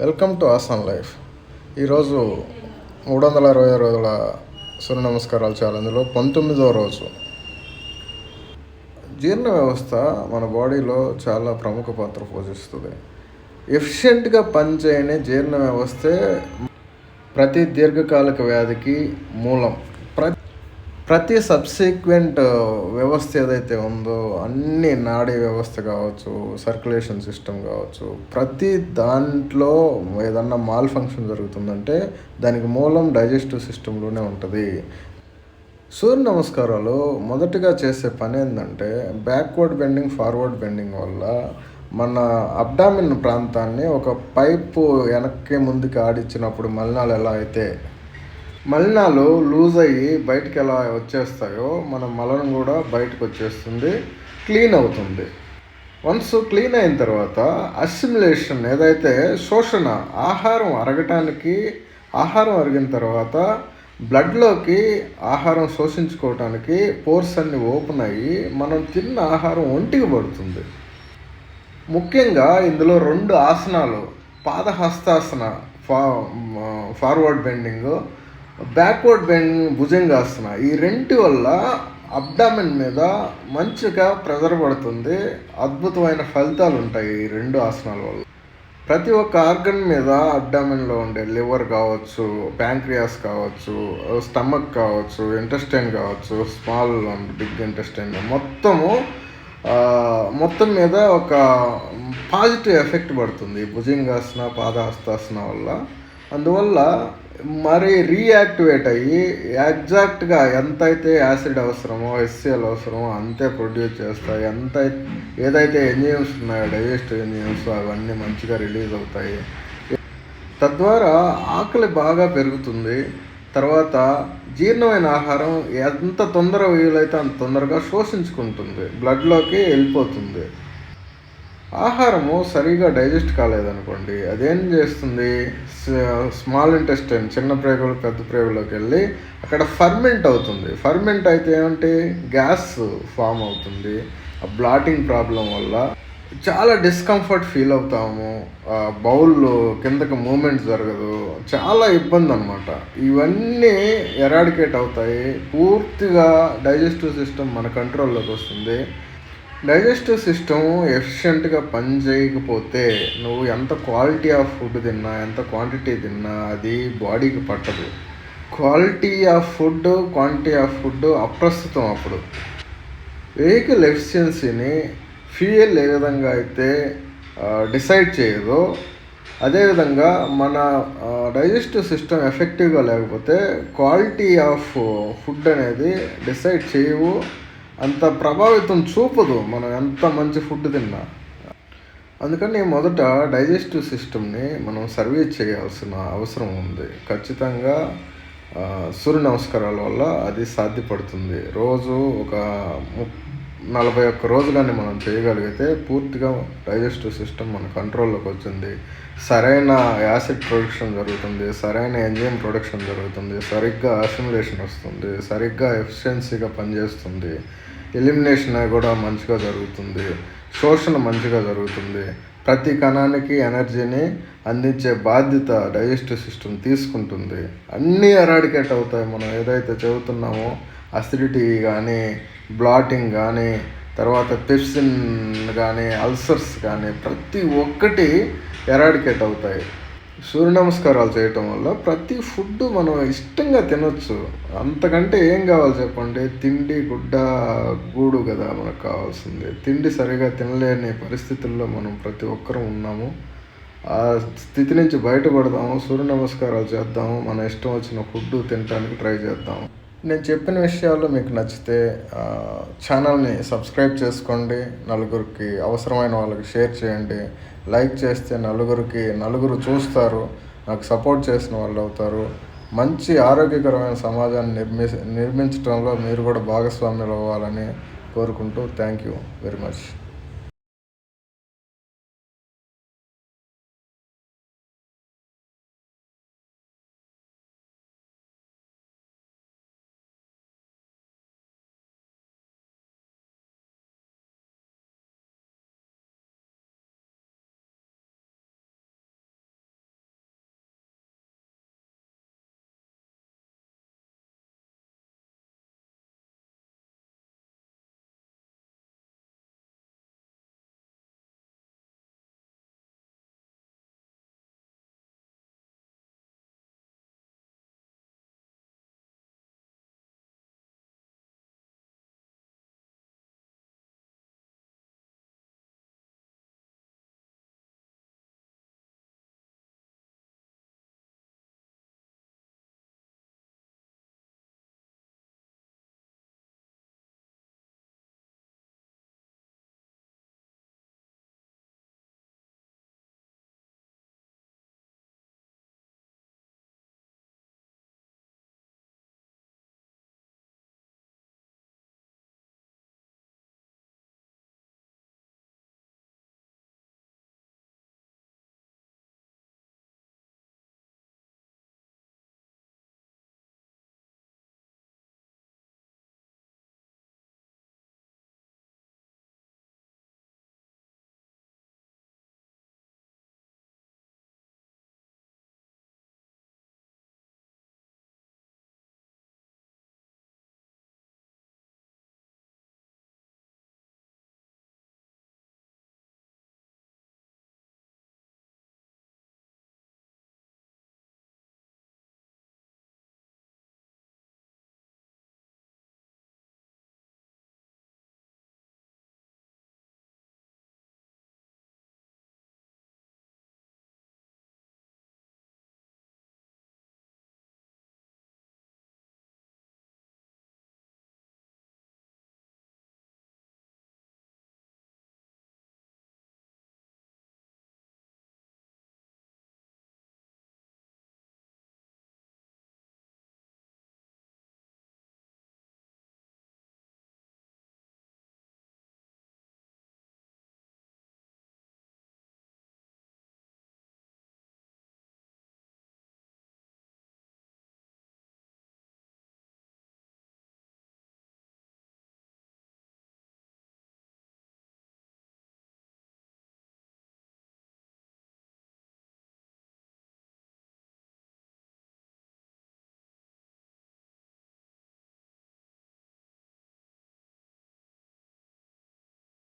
Welcome to ఆసన్ life. ఈరోజు మూడు వందల అరవై రోజుల సూర్య నమస్కారాలు ఛాలెంజ్లో పంతొమ్మిదో రోజు. జీర్ణ వ్యవస్థ మన బాడీలో చాలా ప్రముఖ పాత్ర పోషిస్తుంది. ఎఫిషియెంట్గా పనిచేయని జీర్ణ వ్యవస్థే ప్రతి దీర్ఘకాలిక వ్యాధికి మూలం. ప్రతి సబ్సీక్వెంట్ uh, వ్యవస్థ ఏదైతే ఉందో అన్ని నాడీ వ్యవస్థ కావచ్చు సర్క్యులేషన్ సిస్టమ్ కావచ్చు ప్రతి దాంట్లో ఏదన్నా మాల్ ఫంక్షన్ జరుగుతుందంటే దానికి మూలం డైజెస్టివ్ సిస్టంలోనే ఉంటుంది. సూర్య నమస్కారాలు మొదటగా చేసే పని ఏంటంటే బ్యాక్వర్డ్ బెండింగ్ ఫార్వర్డ్ బెండింగ్ వల్ల మన అబ్డామిన్ ప్రాంతాన్ని ఒక పైపు వెనక్కి ముందుకు ఆడిచ్చినప్పుడు మలినాలు ఎలా అయితే మలినాలు లూజ్ అయ్యి బయటికి ఎలా వచ్చేస్తాయో మన మలం కూడా బయటకు వచ్చేస్తుంది క్లీన్ అవుతుంది. వన్స్ క్లీన్ అయిన తర్వాత అసిమిలేషన్ ఏదైతే శోషణ ఆహారం అరగటానికి ఆహారం అరిగిన తర్వాత బ్లడ్లోకి ఆహారం శోషించుకోవటానికి పోర్స్ అన్ని ఓపెన్ అయ్యి మనం తిన్న ఆహారం ఒంటికి పడుతుంది. ముఖ్యంగా ఇందులో రెండు ఆసనాలు పాదహస్తాసన ఫా forward bending backward bending Bhujangasana ఈ రెంటి వల్ల అబ్డామిన్ మీద మంచిగా ప్రెజర్ పడుతుంది. అద్భుతమైన ఫలితాలు ఉంటాయి ఈ రెండు ఆసనాల వల్ల. ప్రతి ఒక్క ఆర్గన్ మీద అబ్డామిన్లో ఉండే లివర్ కావచ్చు ప్యాంక్రియాస్ కావచ్చు స్టమక్ కావచ్చు ఇంటెస్టైన్ కావచ్చు స్మాల్ బిగ్ ఇంటెస్టైన్ మొత్తము మొత్తం మీద ఒక పాజిటివ్ ఎఫెక్ట్ పడుతుంది. భుజంగాసన పాదహస్తాసన వల్ల. అందువల్ల మరి రీయాక్టివేట్ అయ్యి ఎగ్జాక్ట్గా ఎంత అయితే యాసిడ్ అవసరమో ఎస్సీఎల్ అవసరమో అంతే ప్రొడ్యూస్ చేస్తాయి ఎంత ఏదైతే ఎంజిఎమ్స్ ఉన్నాయో డైజెస్టివ్ ఎంజిఎమ్స్ అవన్నీ మంచిగా రిలీజ్ అవుతాయి. తద్వారా ఆకలి బాగా పెరుగుతుంది. తర్వాత జీర్ణమైన ఆహారం ఎంత తొందర వీలైతే అంత తొందరగా శోషించుకుంటుంది. బ్లడ్లోకి వెళ్ళిపోతుంది. ఆహారము సరిగా డైజెస్ట్ కాలేదనుకోండి అదేం చేస్తుంది? స్మాల్ ఇంటెస్టైన్ చిన్న ప్రేగులు పెద్ద ప్రేగులోకి వెళ్ళి అక్కడ ఫర్మెంట్ అవుతుంది. ఫర్మెంట్ అయితే ఏమంటే గ్యాస్ ఫామ్ అవుతుంది. ఆ బ్లాటింగ్ ప్రాబ్లం వల్ల చాలా డిస్కంఫర్ట్ ఫీల్ అవుతాము. బౌల్ కిందకి మూమెంట్ జరగదు. చాలా ఇబ్బంది అనమాట ఇవన్నీ ఎరాడికేట్ అవుతాయి. పూర్తిగా డైజెస్టివ్ సిస్టమ్ మన కంట్రోల్లోకి వస్తుంది. డైజెస్టివ్ సిస్టమ్ ఎఫిషియెంట్గా పని చేయకపోతే నువ్వు ఎంత క్వాలిటీ ఆఫ్ ఫుడ్ తిన్నా ఎంత క్వాంటిటీ తిన్నా అది బాడీకి పట్టదు. Quality of food quantity of food అప్రస్తుతం అప్పుడు. వెహికల్ ఎఫిషియన్సీని ఫ్యూయల్ ఏ విధంగా అయితే డిసైడ్ చేయదో అదేవిధంగా మన డైజెస్టివ్ సిస్టమ్ ఎఫెక్టివ్గా లేకపోతే క్వాలిటీ ఆఫ్ ఫుడ్ అనేది డిసైడ్ చేయవు. అంత ప్రభావితం చూపదు మనం ఎంత మంచి ఫుడ్ తిన్నా. అందుకని మొదట డైజెస్టివ్ సిస్టమ్ని మనం సర్వీస్ చేయాల్సిన అవసరం ఉంది. ఖచ్చితంగా సూర్య నమస్కారాల వల్ల అది సాధ్యపడుతుంది. రోజు ఒక ము- నలభై ఒక్క రోజులని మనం చేయగలిగితే పూర్తిగా డైజెస్టివ్ సిస్టమ్ మన కంట్రోల్లోకి వచ్చింది. సరైన యాసిడ్ ప్రొడక్షన్ జరుగుతుంది సరైన ఎంజైమ్ ప్రొడక్షన్ జరుగుతుంది సరిగ్గా అసిమిలేషన్ వస్తుంది సరిగ్గా ఎఫిషియన్సీగా పనిచేస్తుంది. ఎలిమినేషన్ కూడా మంచిగా జరుగుతుంది. శోషణ మంచిగా జరుగుతుంది. ప్రతి కణానికి ఎనర్జీని అందించే బాధ్యత డైజెస్టివ్ సిస్టమ్ తీసుకుంటుంది. అన్నీ ఎరాడికేట్ అవుతాయి. మనం ఏదైతే చెబుతున్నామో అసిడిటీ కానీ బ్లాటింగ్ కానీ తర్వాత పెప్సిన్ కానీ అల్సర్స్ కానీ ప్రతి ఒక్కటి ఎరాడికేట్ అవుతాయి. సూర్య నమస్కారాలు చేయటం వల్ల ప్రతి ఫుడ్ మనం ఇష్టంగా తినొచ్చు. అంతకంటే ఏం కావాలి చెప్పండి? తిండి గుడ్డ గూడు కదా మనకు కావాల్సింది. తిండి సరిగా తినలేని పరిస్థితుల్లో మనం ప్రతి ఒక్కరూ ఉన్నాము. ఆ స్థితి నుంచి బయటపడదాము సూర్య నమస్కారాలు చేద్దాము మన ఇష్టం వచ్చిన ఫుడ్ తినడానికి ట్రై చేద్దాము. నేను చెప్పిన విషయాలు మీకు నచ్చితే ఛానల్ని సబ్స్క్రైబ్ చేసుకోండి. నలుగురికి అవసరమైన వాళ్ళకి షేర్ చేయండి. లైక్ చేస్తే నలుగురికి నలుగురు చూస్తారు. నాకు సపోర్ట్ చేసిన వాళ్ళు అవుతారు. మంచి ఆరోగ్యకరమైన సమాజాన్ని నిర్మి నిర్మించడంలో మీరు కూడా భాగస్వామ్యులు అవ్వాలని కోరుకుంటూ థ్యాంక్ యూ వెరీ మచ్.